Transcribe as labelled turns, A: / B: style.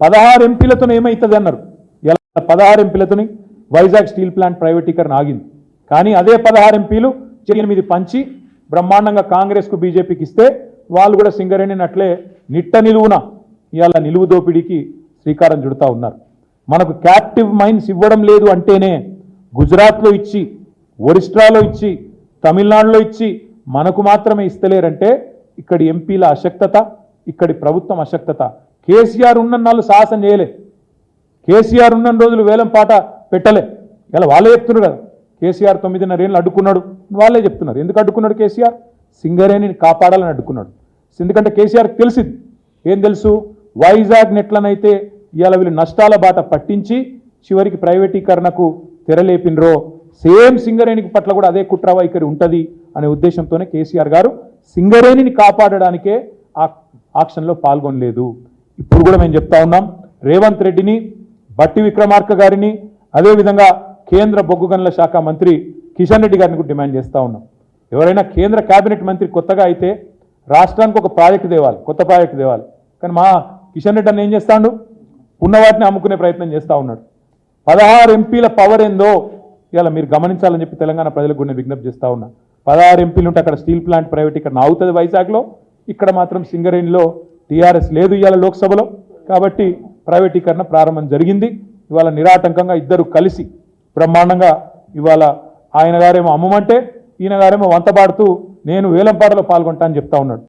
A: పదహారు ఎంపీలతో ఏమవుతుంది అన్నారు. ఇలా పదహారు ఎంపీలతోని వైజాగ్ స్టీల్ ప్లాంట్ ప్రైవేటీకరణ ఆగింది. కానీ అదే పదహారు ఎంపీలు ఎనిమిది పంచి బ్రహ్మాండంగా కాంగ్రెస్కు బీజేపీకి ఇస్తే వాళ్ళు కూడా సింగరేణిని అట్లే నిట్ట నిలువున ఇవాళ నిలువు దోపిడీకి శ్రీకారం చుడుతూ ఉన్నారు. మనకు క్యాప్టివ్ మైన్స్ ఇవ్వడం లేదు అంటేనే గుజరాత్లో ఇచ్చి ఒరిస్ట్రాలో ఇచ్చి తమిళనాడులో ఇచ్చి మనకు మాత్రమే ఇస్తలేరంటే ఇక్కడి ఎంపీల అశక్తత ఇక్కడి ప్రభుత్వం అశక్తత కేసీఆర్ ఉన్న నాళ్ళు సాహసం చేయలే. కేసీఆర్ ఉన్న రోజులు వేలం పాట పెట్టలే. ఇలా వాళ్ళే చెప్తున్నారు కదా. కేసీఆర్ తొమ్మిదిన్నర ఏళ్ళు అడ్డుకున్నాడు. వాళ్ళే చెప్తున్నారు. ఎందుకు అడ్డుకున్నాడు కేసీఆర్? సింగరేణిని కాపాడాలని అడ్డుకున్నాడు. ఎందుకంటే కేసీఆర్కి తెలిసింది. ఏం తెలుసు? వైజాగ్ నెట్లనైతే ఇవాళ వీళ్ళు నష్టాల బాట పట్టించి చివరికి ప్రైవేటీకరణకు తెరలేపినరో. సేమ్ సింగరేణికి పట్ల కూడా అదే కుట్ర వైఖరి ఉంటుంది అనే ఉద్దేశంతోనే కేసీఆర్ గారు సింగరేణిని కాపాడడానికే ఆ ఆక్షన్లో పాల్గొనలేదు. ఇప్పుడు కూడా మేము చెప్తా ఉన్నాం రేవంత్ రెడ్డిని బట్టి విక్రమార్క గారిని అదేవిధంగా కేంద్ర బొగ్గు గనుల శాఖ మంత్రి కిషన్ రెడ్డి గారిని కూడా డిమాండ్ చేస్తూ ఉన్నాం. ఎవరైనా కేంద్ర కేబినెట్ మంత్రి కొత్తగా అయితే రాష్ట్రానికి ఒక ప్రాజెక్టు తేవాలి కొత్త ప్రాజెక్టు తేవాలి. కానీ మా కిషన్ రెడ్డి అన్న ఏం చేస్తాడు? ఉన్న వాటిని అమ్ముకునే ప్రయత్నం చేస్తూ ఉన్నాడు. పదహారు ఎంపీల పవర్ ఏందో ఇవాళ మీరు గమనించాలని చెప్పి తెలంగాణ ప్రజలకు కూడా నేను విజ్ఞప్తి చేస్తూ ఉన్నా. పదహారు ఎంపీలు ఉంటే అక్కడ స్టీల్ ప్లాంట్ ప్రైవేట్ ఇక్కడ అవుతుంది వైజాగ్లో. ఇక్కడ మాత్రం సింగరేణిలో టీఆర్ఎస్ లేదు ఇవాళ లోక్సభలో. కాబట్టి ప్రైవేటీకరణ ప్రారంభం జరిగింది. ఇవాళ నిరాటంకంగా ఇద్దరు కలిసి బ్రహ్మాండంగా ఇవాళ ఆయన గారేమో అమ్మమంటే ఈయన గారేమో వంతపాడుతూ నేను వేలంపాటలో పాల్గొంటా అని చెప్తా ఉన్నాడు.